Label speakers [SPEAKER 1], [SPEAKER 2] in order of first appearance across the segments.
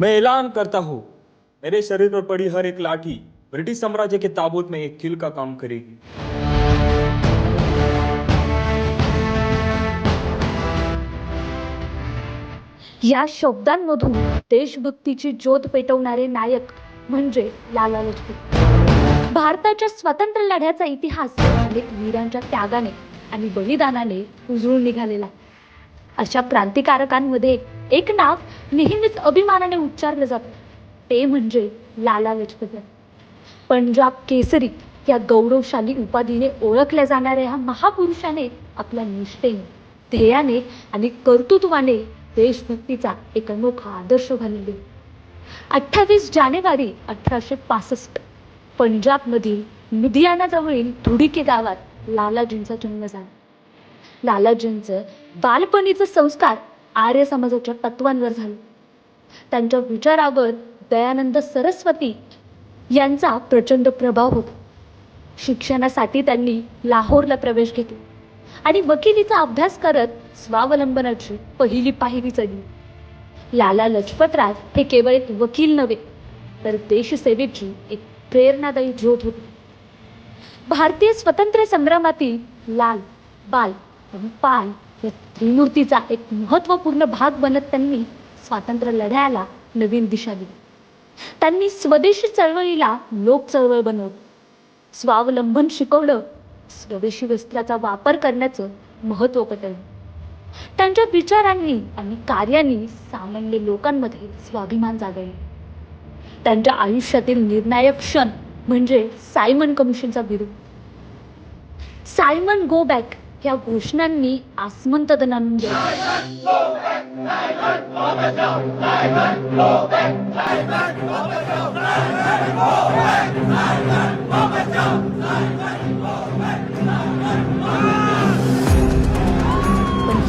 [SPEAKER 1] मैं ऐलान करता हूँ। मेरे शरीर पर पड़ी हर एक लाठी ब्रिटिश साम्राज्य के ताबूत में एक किल का काम करेगी।
[SPEAKER 2] या शब्दांमधून देशभक्तीची ज्योत पेटवणारे नायक म्हणजे लाला लजपत. भारताच्या स्वातंत्र्य लढ्याचा इतिहास अनेक वीरांच्या त्यागाने आणि बलिदानाने उजळून निघालेला आहे. अशा क्रांतिकारकांमध्ये एक नाव नेहमीच अभिमानाने उच्चारलं जातं. ते म्हणजे लाला लजपत. पंजाब केसरी या गौरवशाली उपाधीने ओळखल्या जाणाऱ्या ह्या महापुरुषाने आपल्या निष्ठेने ध्येयाने आणि कर्तृत्वाने देशभक्तीचा एक अनोखा आदर्श घालले अठ्ठावीस जानेवारी अठराशे पासष्ट पंजाबमधील लुधियानाजवळील धुडीके गावात लालाजींचा जन्म झाला. लालाजींचं बालपणीचं संस्कार आर्य समाजाच्या तत्वांवर झाले. त्यांच्या विचारावर दयानंद सरस्वती यांचा प्रचंड प्रभाव होता. शिक्षणासाठी त्यांनी लाहोरला प्रवेश घेतला आणि वकिलीचा अभ्यास करत स्वावलंबनाची पहिली पायरी चढली. लाला लजपतराज हे केवळ एक वकील नव्हे तर देशसेवेची एक प्रेरणादायी ज्योत होती. भारतीय स्वातंत्र्य संग्रामातील लाल बाल पाय या त्रिमूर्तीचा एक महत्त्वपूर्ण भाग बनत त्यांनी स्वातंत्र्य लढ्याला नवीन दिशा दिली. त्यांनी स्वदेशी चळवळीला लोक चळवळ बनवली. स्वावलंबन शिकवलं स्वदेशी वस्त्राचा वापर करण्याचं महत्त्व पटवलं. त्यांच्या विचारांनी आणि कार्यांनी सामान्य लोकांमध्ये स्वाभिमान जागवले. त्यांच्या आयुष्यातील निर्णायक क्षण म्हणजे सायमन कमिशनचा विरोध. सायमन गो बॅक या घोषणांनी आसमंत पण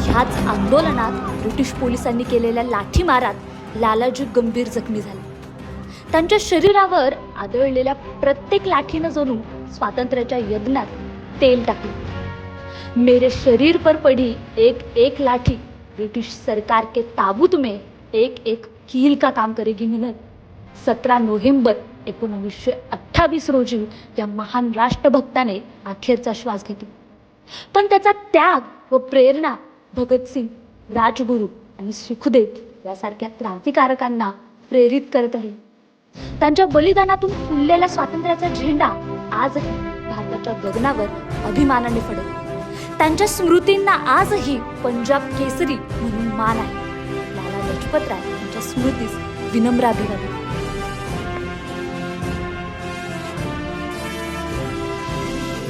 [SPEAKER 2] ह्याच आंदोलनात ब्रिटिश पोलिसांनी केलेल्या लाठीमारात लालाजी गंभीर जखमी झाले. त्यांच्या शरीरावर आदळलेल्या प्रत्येक लाठीनं जणू स्वातंत्र्याच्या यज्ञात तेल टाकले. मेरे शरीर पर पड़ी एक एक लाठी ब्रिटिश सरकार के ताबूत में एक एक कील का काम करेगी मिलन सतरा नोव्हेंबर एकोणवीसशे अठ्ठावीस रोजी या महान राष्ट्रभक्ताने अखेरचा श्वास घेतला. पण त्याचा त्याग व प्रेरणा भगतसिंग राजगुरू आणि सुखदेव यासारख्या क्रांतिकारकांना प्रेरित करत आहे. त्यांच्या बलिदानातून फुललेला स्वातंत्र्याचा झेंडा आजही भारताच्या गगनावर अभिमानाने फडकतो. त्यांच्या स्मृतींना आजही पंजाब केसरी म्हणून मान आहे. लाला लजपत राय यांच्या स्मृतीस विनम्र अभिवादन